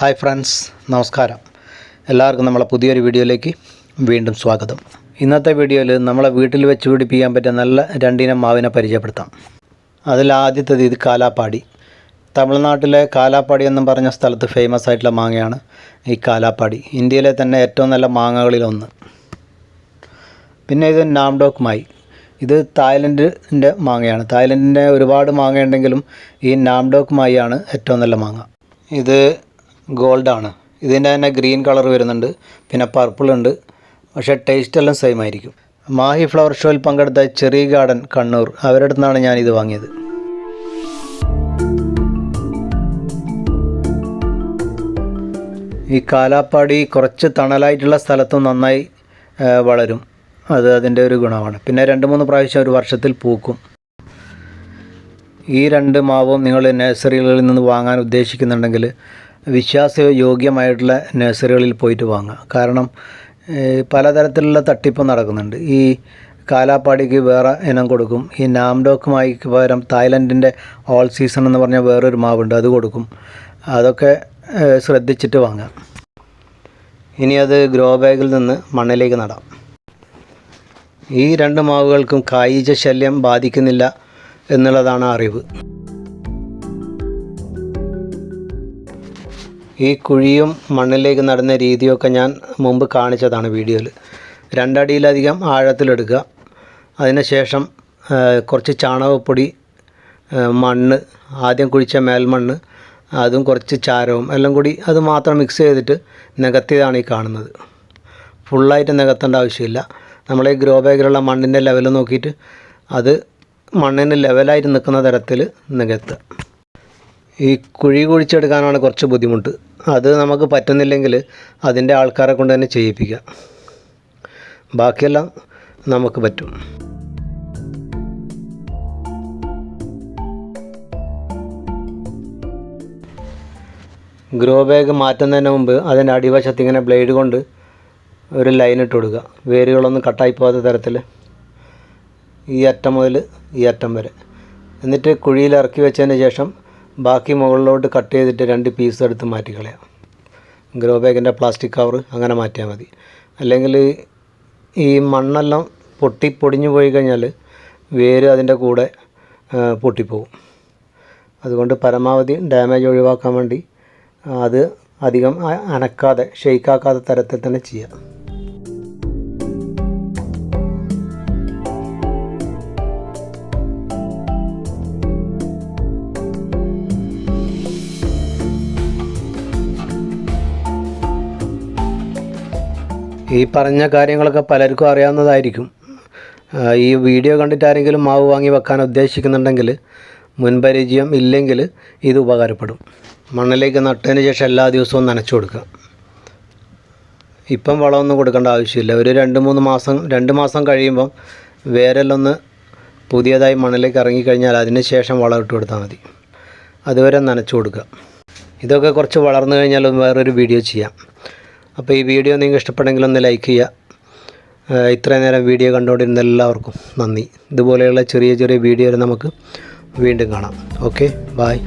Hi friends നമസ്കാരം. എല്ലാവർക്കും നമ്മളെ പുതിയൊരു വീഡിയോയിലേക്ക് വീണ്ടും സ്വാഗതം. ഇന്നത്തെ വീഡിയോയിൽ നമ്മളെ വീട്ടിൽ വെച്ച് പിടിപ്പിക്കാൻ പറ്റിയ നല്ല രണ്ടിനം മാവിനെ പരിചയപ്പെടുത്താം. അതിൽ ആദ്യത്തേത് ഇത് കാലാപ്പാടി. തമിഴ്നാട്ടിലെ കാലാപ്പാടി എന്നും പറഞ്ഞ സ്ഥലത്ത് ഫേമസ് ആയിട്ടുള്ള മാങ്ങയാണ് ഈ കാലാപ്പാടി. ഇന്ത്യയിലെ തന്നെ ഏറ്റവും നല്ല മാങ്ങകളിലൊന്ന് പിന്നെ ഇത് നാംഡോക്ക് മായി ഇത് തായ്ലൻഡിന്റെ മാങ്ങയാണ്. തായ്ലൻഡിന്റെ ഒരുപാട് മാങ്ങ ഉണ്ടെങ്കിലും ഈ നാംഡോക്ക് ആണ് ഏറ്റവും നല്ല മാങ്ങ. ഇത് ഗോൾഡാണ്. ഇതിന്റെ തന്നെ ഗ്രീൻ കളർ വരുന്നുണ്ട്. പിന്നെ പർപ്പിൾ ഉണ്ട്. പക്ഷേ ടേസ്റ്റ് എല്ലാം സെയിം ആയിരിക്കും. മാഹി ഫ്ലവർ ഷോയിൽ പങ്കെടുത്ത ചെറിയ ഗാർഡൻ കണ്ണൂർ. അവരുടെ നിന്നാണ് ഞാൻ ഇത് വാങ്ങിയത്. ഈ കാലാപ്പാടി കുറച്ച് തണലായിട്ടുള്ള സ്ഥലത്തും നന്നായി വളരും. അത് അതിന്റെ ഒരു ഗുണമാണ്. പിന്നെ രണ്ട് മൂന്ന് പ്രാവശ്യം ഒരു വർഷത്തിൽ പൂക്കും. ഈ രണ്ട് മാവും നിങ്ങൾ നഴ്സറികളിൽ നിന്ന് വാങ്ങാൻ ഉദ്ദേശിക്കുന്നുണ്ടെങ്കിൽ വിശ്വാസയോഗ്യമായിട്ടുള്ള നഴ്സറികളിൽ പോയിട്ട് വാങ്ങുക. കാരണം പലതരത്തിലുള്ള തട്ടിപ്പ് നടക്കുന്നുണ്ട്. ഈ കാലാപ്പാടിക്ക് വേറെ ഇനം കൊടുക്കും. ഈ നാംഡോക്കുമായി പകരം തായ്ലൻഡിന്റെ ഓൾ സീസൺ എന്ന് പറഞ്ഞ വേറൊരു മാവുണ്ട് അത് കൊടുക്കും. അതൊക്കെ ശ്രദ്ധിച്ചിട്ട് വാങ്ങാം ഇനി അത് ഗ്രോ ബാഗിൽ നിന്ന് മണ്ണിലേക്ക് നടാം. ഈ രണ്ട് മാവുകൾക്കും കായിക ശല്യം ബാധിക്കുന്നില്ല എന്നുള്ളതാണ് അറിവ്. ഈ കുഴിയും മണ്ണിലേക്ക് നടുന്ന രീതിയൊക്കെ ഞാൻ മുമ്പ് കാണിച്ചതാണ് വീഡിയോയിൽ. രണ്ടടിയിലധികം ആഴത്തിലെടുക്കുക. അതിനുശേഷം കുറച്ച് ചാണകപ്പൊടി മണ്ണ് ആദ്യം കുഴിച്ച മേൽമണ്ണ് അതും കുറച്ച് ചാരവും എല്ലാം കൂടി അത് മാത്രം മിക്സ് ചെയ്തിട്ട് നികത്തിയതാണ് ഈ കാണുന്നത്. ഫുള്ളായിട്ട് നികത്തേണ്ട ആവശ്യമില്ല. നമ്മൾ ഈ ഗ്രോ ബാഗിലുള്ള മണ്ണിന്റെ ലെവൽ നോക്കിയിട്ട് അത് മണ്ണിന് ലെവലായിട്ട് നിൽക്കുന്ന തരത്തിൽ നികത്തുക. ഈ കുഴി കുഴിച്ചെടുക്കാനാണ് കുറച്ച് ബുദ്ധിമുട്ട്. അത് നമുക്ക് പറ്റുന്നില്ലെങ്കിൽ അതിന്റെ ആൾക്കാരെ കൊണ്ട് തന്നെ ചെയ്യിപ്പിക്കാം. ബാക്കിയെല്ലാം നമുക്ക് പറ്റും. ഗ്രോ ബാഗ് മാറ്റുന്നതിന് മുമ്പ് അതിന്റെ അടിവശത്ത് ഇങ്ങനെ ബ്ലേഡ് കൊണ്ട് ഒരു ലൈൻ ഇട്ട് കൊടുക്കുക. വേരുകളൊന്നും കട്ടായി പോകാത്ത തരത്തിൽ ഈ അറ്റം മുതൽ ഈ അറ്റം വരെ. എന്നിട്ട് കുഴിയിൽ ഇറക്കി വെച്ചതിന് ശേഷം ബാക്കി മുകളിലോട്ട് കട്ട് ചെയ്തിട്ട് രണ്ട് പീസ് എടുത്ത് മാറ്റിക്കളയാം ഗ്രോ ബാഗിന്റെ പ്ലാസ്റ്റിക് കവർ അങ്ങനെ മാറ്റിയാൽ മതി. അല്ലെങ്കിൽ ഈ മണ്ണെല്ലാം പൊട്ടി പൊടിഞ്ഞു പോയി കഴിഞ്ഞാൽ വേര് അതിന്റെ കൂടെ പൊട്ടിപ്പോവും. അതുകൊണ്ട് പരമാവധി ഡാമേജ് ഒഴിവാക്കാൻ വേണ്ടി അത് അധികം അനക്കാതെ ഷെയ്ക്കാക്കാത്ത തരത്തിൽ തന്നെ ചെയ്യാം. ഈ പറഞ്ഞ കാര്യങ്ങളൊക്കെ പലർക്കും അറിയാവുന്നതായിരിക്കും. ഈ വീഡിയോ കണ്ടിട്ട് ആരെങ്കിലും മാവ് വാങ്ങി വെക്കാൻ ഉദ്ദേശിക്കുന്നുണ്ടെങ്കിൽ മുൻപരിചയം ഇല്ലെങ്കിൽ ഇത് ഉപകാരപ്പെടും. മണ്ണിലേക്ക് നട്ടതിന് ശേഷം എല്ലാ ദിവസവും നനച്ചു കൊടുക്കുക. ഇപ്പം വളമൊന്നും കൊടുക്കേണ്ട ആവശ്യമില്ല. ഒരു രണ്ട് മൂന്ന് മാസം രണ്ട് മാസം കഴിയുമ്പം വേരലൊന്ന് പുതിയതായി മണ്ണിലേക്ക് ഇറങ്ങിക്കഴിഞ്ഞാൽ അതിന് ശേഷം വളം ഇട്ട് കൊടുത്താൽ മതി. അതുവരെ നനച്ചു കൊടുക്കുക. ഇതൊക്കെ കുറച്ച് വളർന്നു കഴിഞ്ഞാൽ വേറൊരു വീഡിയോ ചെയ്യാം. അപ്പോൾ ഈ വീഡിയോ നിങ്ങൾക്ക് ഇഷ്ടപ്പെട്ടെങ്കിൽ ഒന്ന് ലൈക്ക് ചെയ്യുക. ഇത്രയും നേരം വീഡിയോ കണ്ടുകൊണ്ടിരുന്ന എല്ലാവർക്കും നന്ദി. ഇതുപോലെയുള്ള ചെറിയ ചെറിയ വീഡിയോ നമുക്ക് വീണ്ടും കാണാം. Okay bye